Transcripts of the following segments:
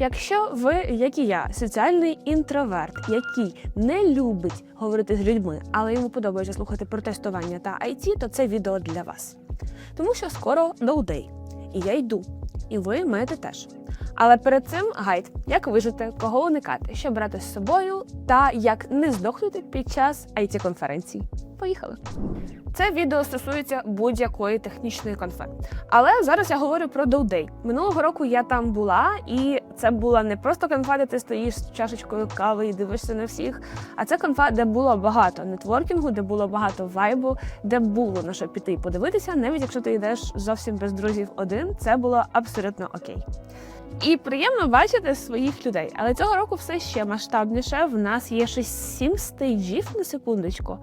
Якщо ви, як і я, соціальний інтроверт, який не любить говорити з людьми, але йому подобається слухати про тестування та IT, то це відео для вас. Тому що скоро ноудей, і я йду, і ви маєте теж. Але перед цим гайд, як вижити, кого уникати, що брати з собою, та як не здохнути під час it конференцій. Поїхали! Це відео стосується будь-якої технічної конфи. Але зараз я говорю про Доудей. Минулого року я там була, і це була не просто конфа, де ти стоїш з чашечкою кави і дивишся на всіх. А це конфа, де було багато нетворкінгу, де було багато вайбу, де було на що піти і подивитися, навіть якщо ти йдеш зовсім без друзів один, це було абсолютно окей. І приємно бачити своїх людей. Але цього року все ще масштабніше. В нас є ще сім стейджів на секундочку.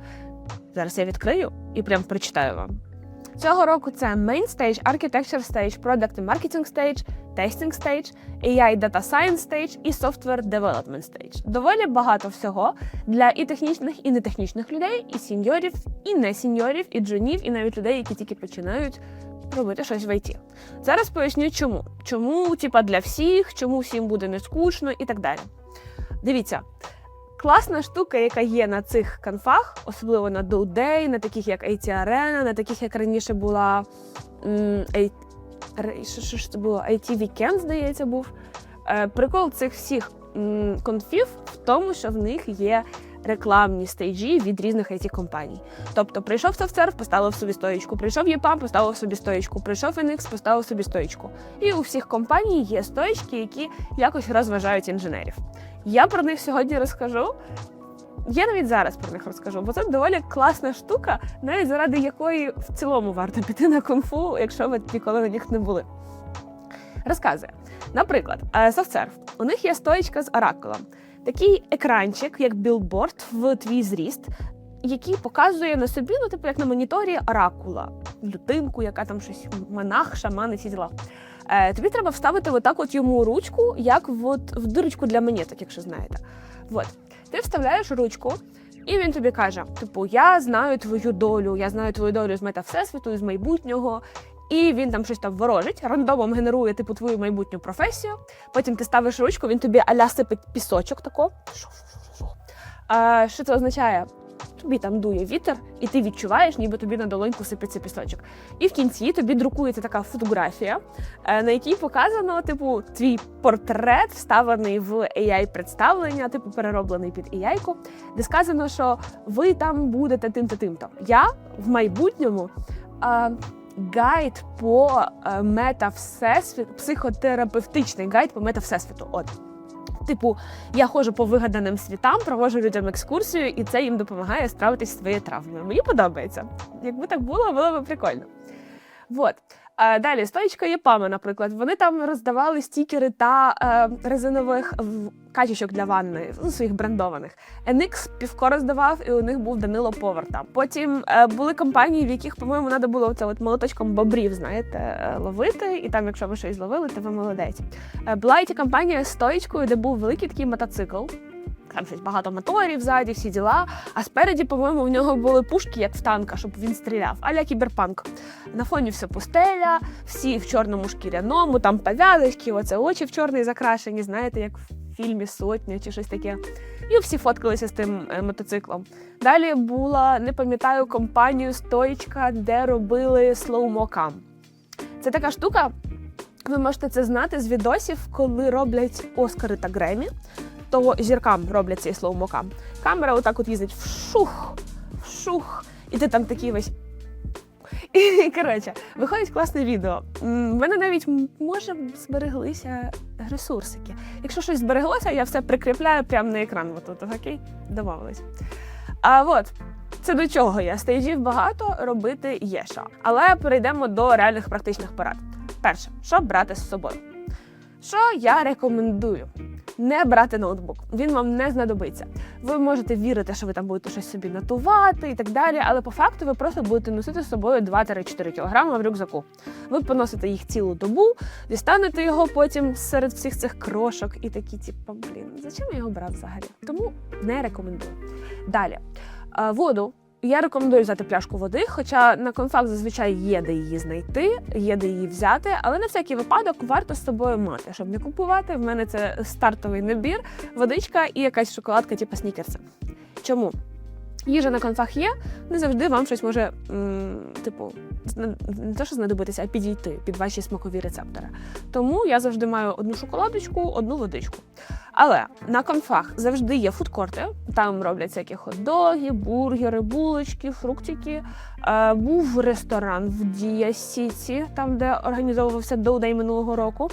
Зараз я відкрию і прям прочитаю вам. Цього року це Main Stage, Architecture Stage, Product and Marketing Stage, Testing Stage, AI Data Science Stage і Software Development Stage. Доволі багато всього для і технічних, і нетехнічних людей, і сіньорів, і не сіньорів, і джунів, і навіть людей, які тільки починають робити щось в ІТ. Зараз поясню, чому. Чому, типа, для всіх, чому всім буде не скучно і так далі. Дивіться. Класна штука, яка є на цих конфах, особливо на Doday, на таких як IT Arena, на таких, як раніше була що, ж це було? IT Weekend, здається, був. Е, прикол цих всіх конфів в тому, що в них є рекламні стейджі від різних it компаній. Тобто прийшов SoftServe, поставив собі стоїчку, прийшов EPAM, поставив собі стоїчку, прийшов NX, поставив собі стоїчку. І у всіх компаній є стоїчки, які якось розважають інженерів. Я про них сьогодні розкажу. Я навіть зараз про них розкажу, бо це доволі класна штука, навіть заради якої в цілому варто піти на кунг-фу, якщо ви ніколи на них не були. Розказує. Наприклад, SoftServe. У них є стоїчка з оракулом. Такий екранчик, як білборд в твій зріст, який показує на собі, ну, типу, як на моніторі оракула, людинку, яка там щось монах, шаман і діла. Е, тобі треба вставити отак от йому ручку, як от в дирочку для монеток, якщо знаєте. От. Ти вставляєш ручку, і він тобі каже: типу, я знаю твою долю, я знаю твою долю з мета всесвіту, з майбутнього. І він там щось там ворожить, рандомом генерує типу твою майбутню професію. Потім ти ставиш ручку, він тобі аля сипить пісочок тако. Що це означає? Тобі там дує вітер, і ти відчуваєш, ніби тобі на долоньку сипеться пісочок. І в кінці тобі друкується така фотографія, е, на якій показано, типу, твій портрет, вставлений в AI-представлення, типу перероблений під AI-ку, де сказано, що ви там будете тим-то, тим-то. Я в майбутньому. е, Гайд по е, мета всесвіт, психотерапевтичний гайд по мета всесвіту. От Типу, я ходжу по вигаданим світам, проводжу людям екскурсію, і це їм допомагає справитися з своєю травмою. Мені подобається. Якби так було, було б прикольно. Вот. Е, Далі, стоїчка Єпами, наприклад, вони там роздавали стікери та е, резинових качечок для ванни, ну, своїх брендованих. NX півко роздавав, і у них був Данило Повар там. Потім е, були компанії, в яких, по-моєму, треба було це от молоточком бобрів, знаєте, е, ловити. І там, якщо ви щось зловили, то ви молодець. Е, була і компанія з стоїчкою, де був великий такий мотоцикл. Там щось багато моторів ззаді, всі діла. А спереді, по-моєму, в нього були пушки, як в танка, щоб він стріляв. Аля кіберпанк. На фоні все пустеля, всі в чорному шкіряному, там пов'язочки, оце очі в чорний закрашені, знаєте, як в фільмі Сотня чи щось таке. І всі фоткалися з тим е, мотоциклом. Далі була, не пам'ятаю, компанію Стоїчка, де робили слоумокам. Це така штука. Ви можете це знати з відосів, коли роблять Оскари та Гремі, то зіркам роблять цей слоумокам. Камера отак от їздить вшух, вшух, і ти там такий весь. І коротше, виходить класне відео. В мене навіть може збереглися ресурсики. Якщо щось збереглося, я все прикріпляю прямо на екран. Отут, окей? Домовились. А от це до чого я? Стейджів багато робити є що. Але перейдемо до реальних практичних порад. Перше, що брати з собою? Що я рекомендую? Не брати ноутбук, він вам не знадобиться. Ви можете вірити, що ви там будете щось собі нотувати і так далі, але по факту ви просто будете носити з собою 2-4 кг в рюкзаку. Ви поносите їх цілу добу, дістанете його потім серед всіх цих крошок і такі, типу, блін, зачем я його брав взагалі? Тому не рекомендую. Далі, Е, воду Я рекомендую взяти пляшку води, хоча на конфах зазвичай є де її знайти, є де її взяти, але на всякий випадок варто з собою мати, щоб не купувати. В мене це стартовий набір, водичка і якась шоколадка, типу снікерса. Чому? Їжа на конфах є, не завжди вам щось може, м, типу, не те, що знадобитися, а підійти під ваші смакові рецептори. Тому я завжди маю одну шоколадочку, одну водичку. Але на конфах завжди є фудкорти, там роблять всякі хот-доги, бургери, булочки, фруктики. Е, був ресторан в Дія Сіті, там де організовувався доудей минулого року.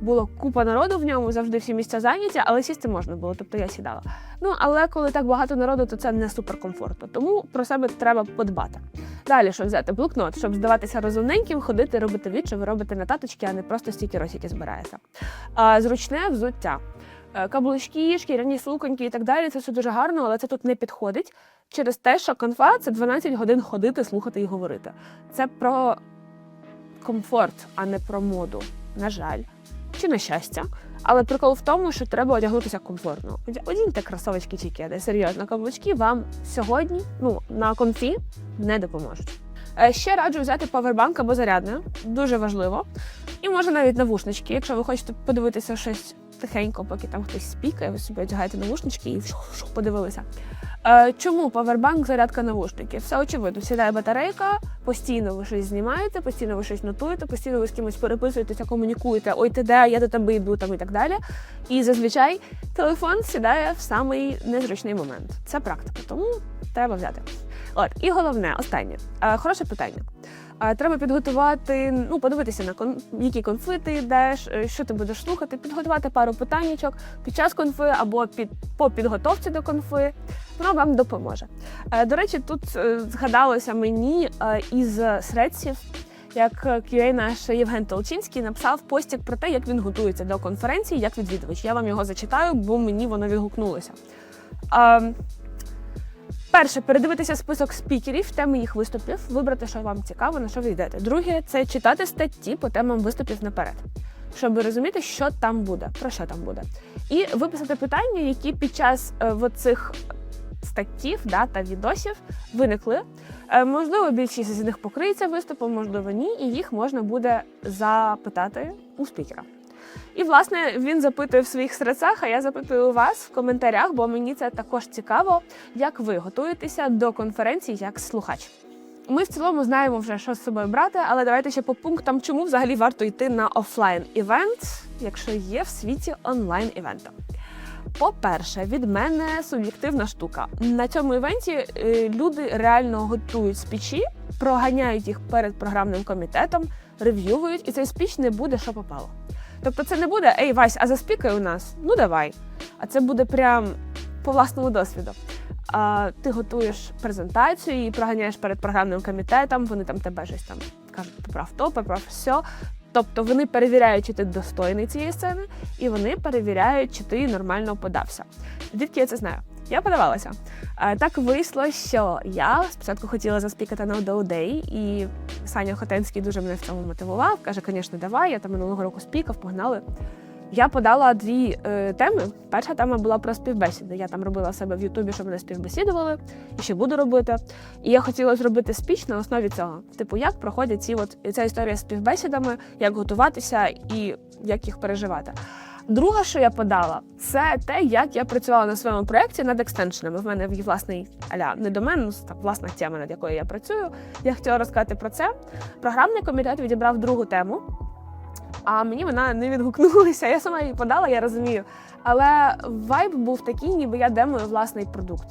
Було купа народу в ньому, завжди всі місця зайняті, але сісти можна було, тобто я сідала. Ну але коли так багато народу, то це не суперкомфортно. Тому про себе треба подбати. Далі що взяти? Блокнот, щоб здаватися розумненьким, ходити, робити від, що ви робите на таточки, а не просто стільки росіки збираєте. А, зручне взуття. Е, Каблучки, шкіряні суконьки і так далі. Це все дуже гарно, але це тут не підходить через те, що конфа це 12 годин ходити, слухати і говорити. Це про комфорт, а не про моду. На жаль, чи на щастя. Але прикол в тому, що треба одягнутися комфортно. Одіньте кросовочки чи кеди. Серйозно, каблучки вам сьогодні, ну на конфі не допоможуть. Е, Ще раджу взяти павербанк або зарядне, дуже важливо. І може навіть навушнички, якщо ви хочете подивитися щось тихенько, поки там хтось спікає, ви собі одягаєте навушнички і подивилися. Е, чому павербанк, зарядка навушників? Все очевидно, сідає батарейка, постійно ви щось знімаєте, постійно ви щось нотуєте, постійно ви з кимось переписуєтеся, комунікуєте, ой, ти де, я до тебе йду там і так далі. І зазвичай телефон сідає в самий незручний момент. Це практика, тому треба взяти. От, і головне, останнє. Е, хороше питання. Треба підготувати, ну, подивитися на кон, які конфи ти йдеш, е, що ти будеш слухати, підготувати пару питаннячок під час конфи або під, по підготовці до конфи. Воно вам допоможе. Е, До речі, тут е, згадалося мені із средців, як QA наш Євген Толчинський написав постік про те, як він готується до конференції, як відвідувач. Я вам його зачитаю, бо мені воно відгукнулося. Перше, передивитися список спікерів, теми їх виступів, вибрати, що вам цікаво, на що ви йдете. Друге, це читати статті по темам виступів наперед, щоб розуміти, що там буде, про що там буде. І виписати питання, які під час е, цих статтів да, та відосів виникли. Е, Можливо, більшість з них покриється виступом, можливо, ні, і їх можна буде запитати у спікера. І власне він запитує в своїх серцях, а я запитую у вас в коментарях, бо мені це також цікаво, як ви готуєтеся до конференції як слухач. Ми в цілому знаємо вже, що з собою брати, але давайте ще по пунктам, чому взагалі варто йти на офлайн івент, якщо є в світі онлайн івента. По-перше, від мене суб'єктивна штука. На цьому івенті е, люди реально готують спічі, проганяють їх перед програмним комітетом, рев'юють, і цей спіч не буде що попало. Тобто це не буде Ей, Вась, а заспікай у нас? Ну давай. А це буде прям по власному досвіду. А, ти готуєш презентацію і проганяєш перед програмним комітетом, вони там тебе щось там кажуть, поправ то, поправ все. Тобто вони перевіряють, чи ти достойний цієї сцени, і вони перевіряють, чи ти нормально подався. Звідки я це знаю? Я подавалася. Так вийшло, що я спочатку хотіла заспікати на Day, і Саня Хотенський дуже мене в цьому мотивував. Каже, звісно, давай, я там минулого року спікав, погнали. Я подала дві е, теми. Перша тема була про співбесіди. Я там робила себе в Ютубі, що мене співбесідували, і ще буду робити. І я хотіла зробити спіч на основі цього. Типу, як проходять ці от ця історія з співбесідами, як готуватися і як їх переживати. Друге, що я подала, це те, як я працювала на своєму проєкті над екстеншенами. В мене є власний аля не домен, ну так, власна тема, над якою я працюю. Я хотіла розказати про це. Програмний комітет відібрав другу тему, а мені вона не відгукнулася. Я сама її подала, я розумію. Але вайб був такий, ніби я демою власний продукт.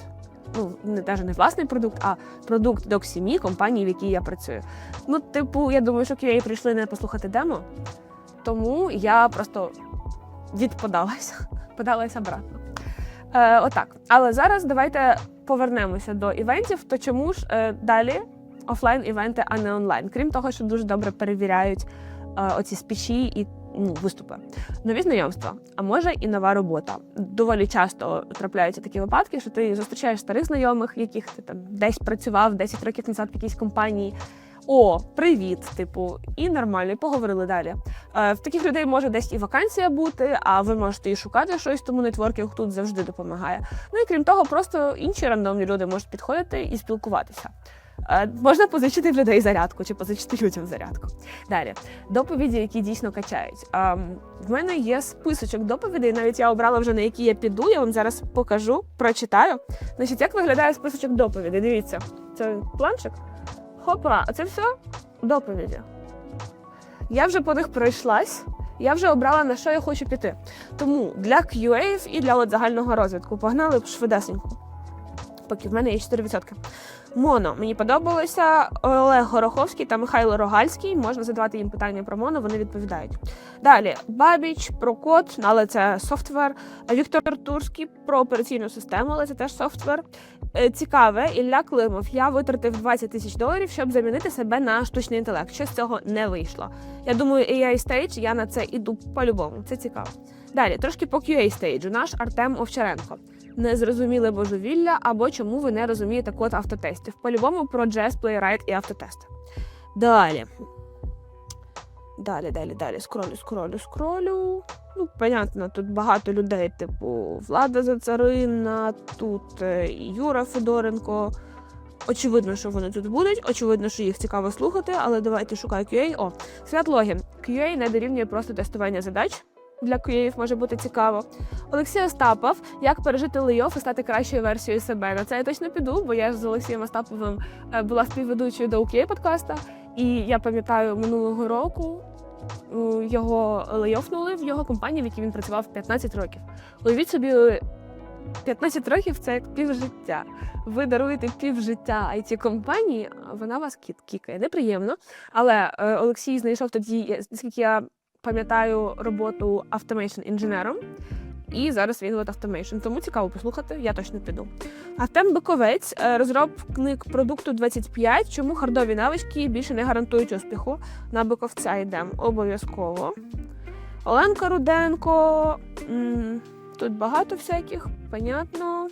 Ну, не теж не власний продукт, а продукт Doximi, компанії, в якій я працюю. Ну, типу, я думаю, що QA прийшли не послухати демо, тому я просто відподалася, подалася обратно. Е, отак. Але зараз давайте повернемося до івентів. То чому ж е, далі офлайн-івенти, а не онлайн? Крім того, що дуже добре перевіряють е, оці спічі і ну, виступи. Нові знайомства, а може і нова робота. Доволі часто трапляються такі випадки, що ти зустрічаєш старих знайомих, яких ти там десь працював 10 років назад в якійсь компанії. О, привіт, типу, і нормально, і поговорили далі. Е, в таких людей може десь і вакансія бути, а ви можете і шукати щось, тому нетворкінг тут завжди допомагає. Ну і крім того, просто інші рандомні люди можуть підходити і спілкуватися. Е, Можна позичити в людей зарядку чи позичити людям зарядку. Далі доповіді, які дійсно качають. Ем, в мене є списочок доповідей. Навіть я обрала вже на які я піду. Я вам зараз покажу, прочитаю. Значить, як виглядає списочок доповідей? Дивіться, це планчик. Хопа, а це все доповіді. Я вже по них пройшлась. Я вже обрала на що я хочу піти. Тому для QA і для от загального розвитку погнали швидесенько. Поки в мене є 4%. Моно. Мені подобалося Олег Гороховський та Михайло Рогальський. Можна задавати їм питання про моно, вони відповідають. Далі Бабіч про код, але це софтвер. Віктор Турський про операційну систему, але це теж софтвер. Е, Цікаве, Ілля Климов. Я витратив 20 тисяч доларів, щоб замінити себе на штучний інтелект. Що з цього не вийшло. Я думаю, AI Stage, я на це іду по-любому. Це цікаво. Далі, трошки по QA стейджу. Наш Артем Овчаренко. Незрозуміле божевілля або чому ви не розумієте код автотестів. По-любому про Jazz, Playwright і автотести. Далі. Далі, далі, далі. Скролю, скролю, скролю. Ну, понятно, тут багато людей, типу Влада Зацарина, тут е, Юра Федоренко. Очевидно, що вони тут будуть. Очевидно, що їх цікаво слухати, але давайте шукаю QA. О, Свят. QA не дорівнює просто тестування задач. Для QA може бути цікаво. Олексій Остапов, як пережити лейоф і стати кращою версією себе. На це я точно піду, бо я з Олексієм Остаповим е, була співведучою до QA подкаста, і я пам'ятаю минулого року. Його лейофнули в його компанії, в якій він працював 15 років. Уявіть собі, 15 років це як півжиття. Ви даруєте півжиття it компанії, вона вас кікає. Неприємно. Але е, Олексій знайшов тоді, наскільки я пам'ятаю, роботу автомейшн інженером. І зараз він от автомейшн. Тому цікаво послухати, я точно піду. Артем Биковець, е, розробник продукту 25. Чому хардові навички більше не гарантують успіху? На биковця йдемо обов'язково. Оленка Руденко. Тут багато всяких, понятно.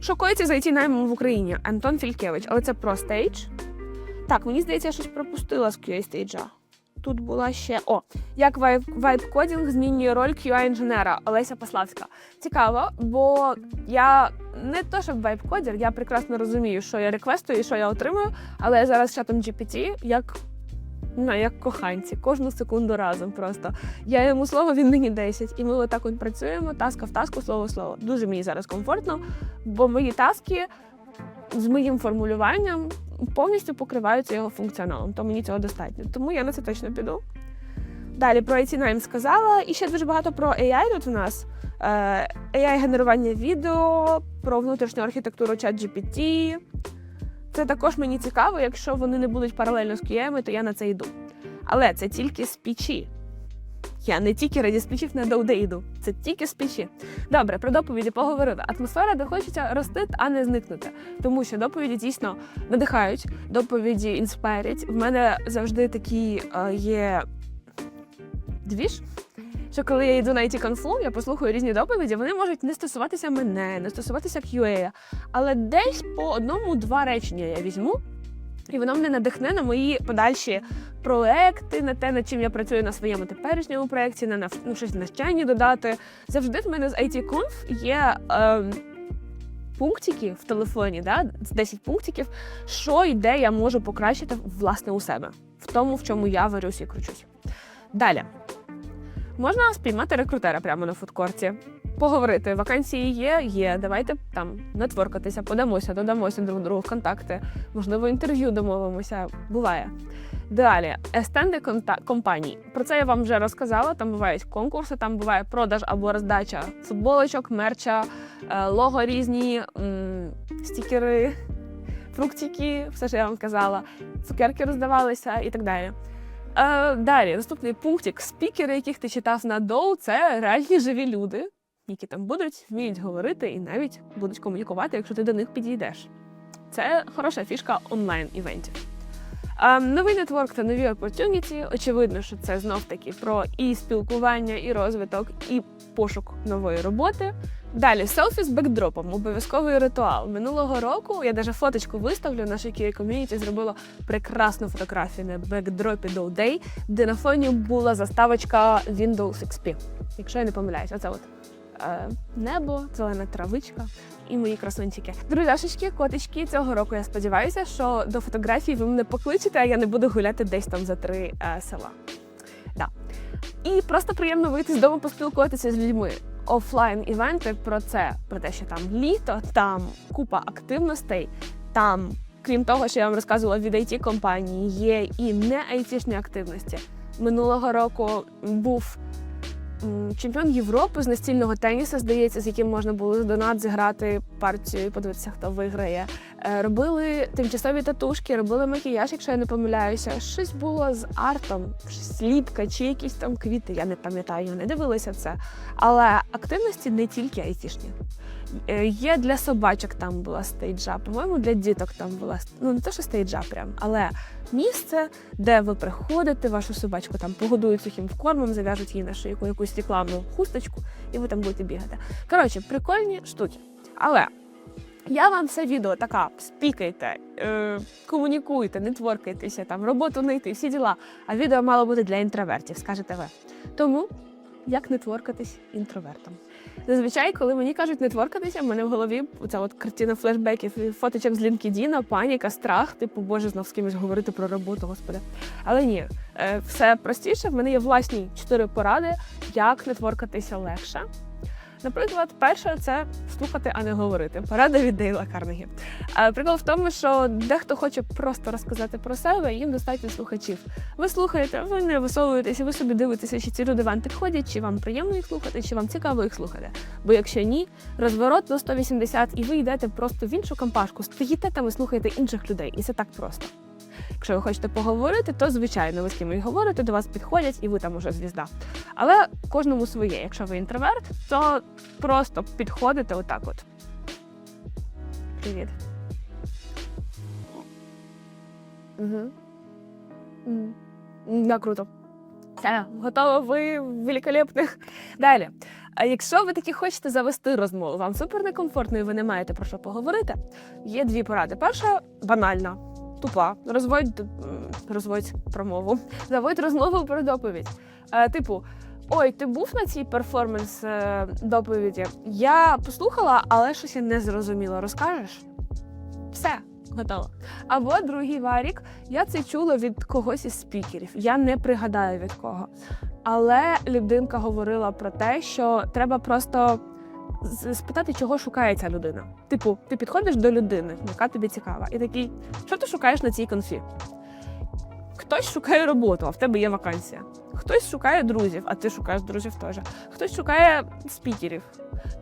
Шокується за IT наймом в Україні Антон Фількевич, але це про стейдж. Так, мені здається, я щось пропустила з QA стейджа. Тут була ще о, як вайп-кодінг змінює роль QA-інженера Олеся Пославська. Цікаво, бо я не то, щоб вайп-кодер, я прекрасно розумію, що я реквестую і що я отримую, але я зараз чатом GPT як, ну, як коханці, кожну секунду разом просто. Я йому слово, він мені 10. І ми отак от працюємо, таска в таску, слово в слово. Дуже мені зараз комфортно, бо мої таски з моїм формулюванням повністю покриваються його функціоналом, то мені цього достатньо. Тому я на це точно піду. Далі про IT Nime сказала. І ще дуже багато про AI тут у нас. Е, AI-генерування відео, про внутрішню архітектуру ChatGPT. Це також мені цікаво, якщо вони не будуть паралельно з QM, то я на це йду. Але це тільки спічі. Я не тільки раді спічів на доуде йду. Це тільки спічі. Добре, про доповіді поговорили. Атмосфера, де хочеться рости, а не зникнути. Тому що доповіді дійсно надихають, доповіді інспайрять. В мене завжди такі е, є двіж. Що коли я йду на IT Conflu, я послухаю різні доповіді, вони можуть не стосуватися мене, не стосуватися QA, але десь по одному-два речення я візьму, і воно мене надихне на мої подальші проекти, на те, над чим я працюю на своєму теперішньому проєкті, на ну, щось навчанні додати. Завжди в мене з IT Conf є. Е, Пунктики в телефоні, да, 10 пунктиків, що і де я можу покращити власне у себе, в тому, в чому я варюсь і кручусь. Далі можна спіймати рекрутера прямо на фудкорті, поговорити. Вакансії є, є. Давайте там нетворкатися, подамося, додамося друг другу контакти. Можливо, інтерв'ю домовимося. Буває. Далі, стенди конта- компаній. Про це я вам вже розказала. Там бувають конкурси, там буває продаж або роздача футболочок, мерча, е, лого різні, стікери, фруктики, все, що я вам казала, цукерки роздавалися і так далі. Е, далі, наступний пунктик. Спікери, яких ти читав на доу, це реальні живі люди, які там будуть, вміють говорити і навіть будуть комунікувати, якщо ти до них підійдеш. Це хороша фішка онлайн-івентів. Новий нетворк та нові opportunity. Очевидно, що це знов таки про і спілкування, і розвиток, і пошук нової роботи. Далі селфі з бекдропом, обов'язковий ритуал. Минулого року я навіть фоточку виставлю. Наша Kia Community зробила прекрасну фотографію на бекдропі до Day, де на фоні була заставочка Windows XP. Якщо я не помиляюсь, оце от небо, зелена травичка і мої красунчики. Друзяшечки, котички, цього року я сподіваюся, що до фотографій ви мене покличете, а я не буду гуляти десь там за три е, села. Да. І просто приємно вийти з дому поспілкуватися з людьми. Офлайн івенти про це, про те, що там літо, там купа активностей, там, крім того, що я вам розказувала від it компанії, є і не айтішні активності. Минулого року був чемпіон Європи з настільного тенісу, здається, з яким можна було з донат зіграти партію і подивитися, хто виграє. Е, Робили тимчасові татушки, робили макіяж, якщо я не помиляюся. Щось було з артом, сліпка чи якісь там квіти. Я не пам'ятаю, не дивилася це. Але активності не тільки айтішні. Е, Є для собачок там була стейджа, по-моєму, для діток там була ну не те, що стейджа прям, але місце, де ви приходите, вашу собачку там погодують сухим кормом, зав'яжуть їй на шийку якусь рекламну хусточку, і ви там будете бігати. Коротше, прикольні штуки. Але я вам це відео така спікайте, е, комунікуйте, нетворкайтеся, там роботу знайти, всі діла. А відео мало бути для інтровертів, скажете ви. Тому як нетворкатись інтровертом. Зазвичай, коли мені кажуть нетворкатися, в мене в голові ця от картина флешбеків, фоточок з LinkedIn, паніка, страх, типу, боже, знов з кимось говорити про роботу, господи. Але ні, е, все простіше. В мене є власні чотири поради, як нетворкатися легше. Наприклад, перше це слухати, а не говорити. Порада від Дейла Карнегі. Прикол в тому, що дехто хоче просто розказати про себе, їм достатньо слухачів. Ви слухаєте, ви не висовуєтеся, ви собі дивитеся, чи ці люди вам підходять, чи вам приємно їх слухати, чи вам цікаво їх слухати. Бо якщо ні, розворот до 180, і ви йдете просто в іншу компашку, стоїте там і слухаєте інших людей, і це так просто. Якщо ви хочете поговорити, то звичайно ви з кимось говорите, до вас підходять, і ви там уже звізда. Але кожному своє. Якщо ви інтроверт, то просто підходите отак от. Привіт. Угу. Да, круто. Все, готово, ви великолепні. Далі. А якщо ви таки хочете завести розмову, вам супер некомфортно і ви не маєте про що поговорити, є дві поради. Перша банальна, тупа. Розводь, розводь промову. Заводь розмову про доповідь. Е, типу, ой, ти був на цій перформанс е, доповіді? Я послухала, але щось я не зрозуміла. Розкажеш? Все. Готово. Або другий варік. Я це чула від когось із спікерів. Я не пригадаю від кого. Але людинка говорила про те, що треба просто спитати, чого шукає ця людина. Типу, ти підходиш до людини, яка тобі цікава, і такий, що ти шукаєш на цій конфі? Хтось шукає роботу, а в тебе є вакансія. Хтось шукає друзів, а ти шукаєш друзів теж. Хтось шукає спікерів.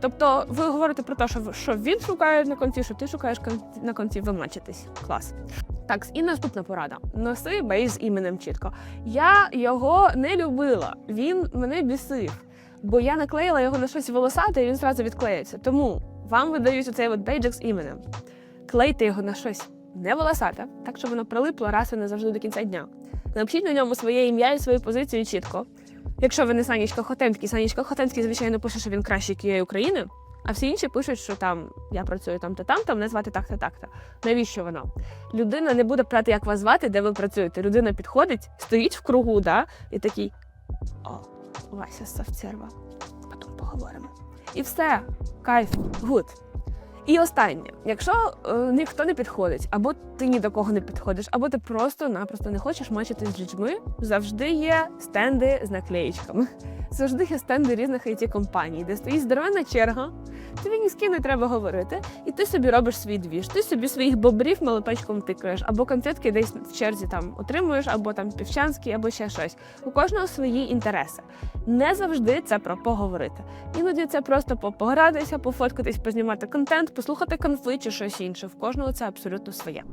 Тобто ви говорите про те, що, що він шукає на конфі, що ти шукаєш на конфі, ви мачитесь. Клас. Так, і наступна порада: носи бейс з іменем чітко. Я його не любила, він мене бісив, бо я наклеїла його на щось волосате, і він зразу відклеїться. Тому вам видають оцей от бейджик з іменем. Клейте його на щось не волосате, так щоб воно прилипло раз і не завжди до кінця дня. Напишіть на ньому своє ім'я і свою позицію чітко. Якщо ви не Санічка Хотенський, Санічка Хотенський, звичайно, пише, що він кращий QA України, а всі інші пишуть, що там я працюю там-то там, там мене звати так-то так-то. Навіщо воно? Людина не буде питати, як вас звати, де ви працюєте. Людина підходить, стоїть в кругу, да, і такий о, Вася Савцерва. Потім поговоримо. І все, кайф, гуд. І останнє, якщо е, ніхто не підходить, або ти ні до кого не підходиш, або ти просто-напросто не хочеш мачити з людьми, завжди є стенди з наклеїчками. Завжди є стенди різних it компаній, де стоїть здоровенна черга, тобі ні з ким не треба говорити, і ти собі робиш свій двіж. Ти собі своїх бобрів малопечком тикаєш, або конфетки десь в черзі там отримуєш, або там півчанські, або ще щось. У кожного свої інтереси. Не завжди це про поговорити. Іноді це просто по- погратися, пофоткатись, познімати контент, послухати конфликт чи щось інше. В кожного це абсолютно своє.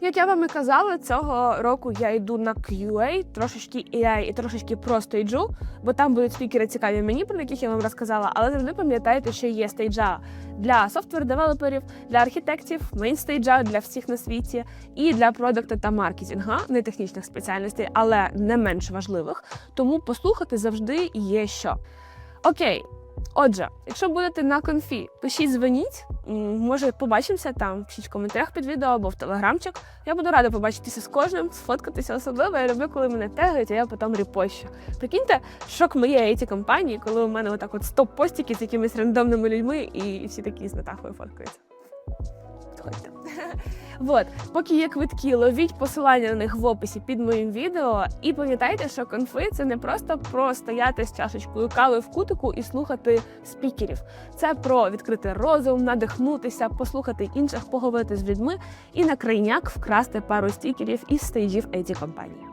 Як я вам і казала, цього року я йду на QA, трошечки AI і трошечки про стейджу, бо там будуть спікери цікаві мені, про яких я вам розказала. Але завжди пам'ятайте, що є стейджа для софтвер-девелоперів, для архітектів, мейнстейджа для всіх на світі і для продукту та маркетинга, не технічних спеціальностей, але не менш важливих. Тому послухати завжди є що. Окей. Отже, якщо будете на конфі, пишіть, дзвоніть. Може, побачимося там, пишіть в коментарях під відео або в телеграмчик. Я буду рада побачитися з кожним, сфоткатися особливо. Я люблю, коли мене тегають, а я потім репощу. Прикиньте, шок моєї it компанії, коли у мене отак от стоп постіки з якимись рандомними людьми, і всі такі з Натахою фоткаються. Ходьте. Вот, поки є квитки, ловіть посилання на них в описі під моїм відео. І пам'ятайте, що конфи це не просто про стояти з чашечкою кави в кутику і слухати спікерів. Це про відкрити розум, надихнутися, послухати інших, поговорити з людьми і на крайняк вкрасти пару стікерів із стейджів еті компанії.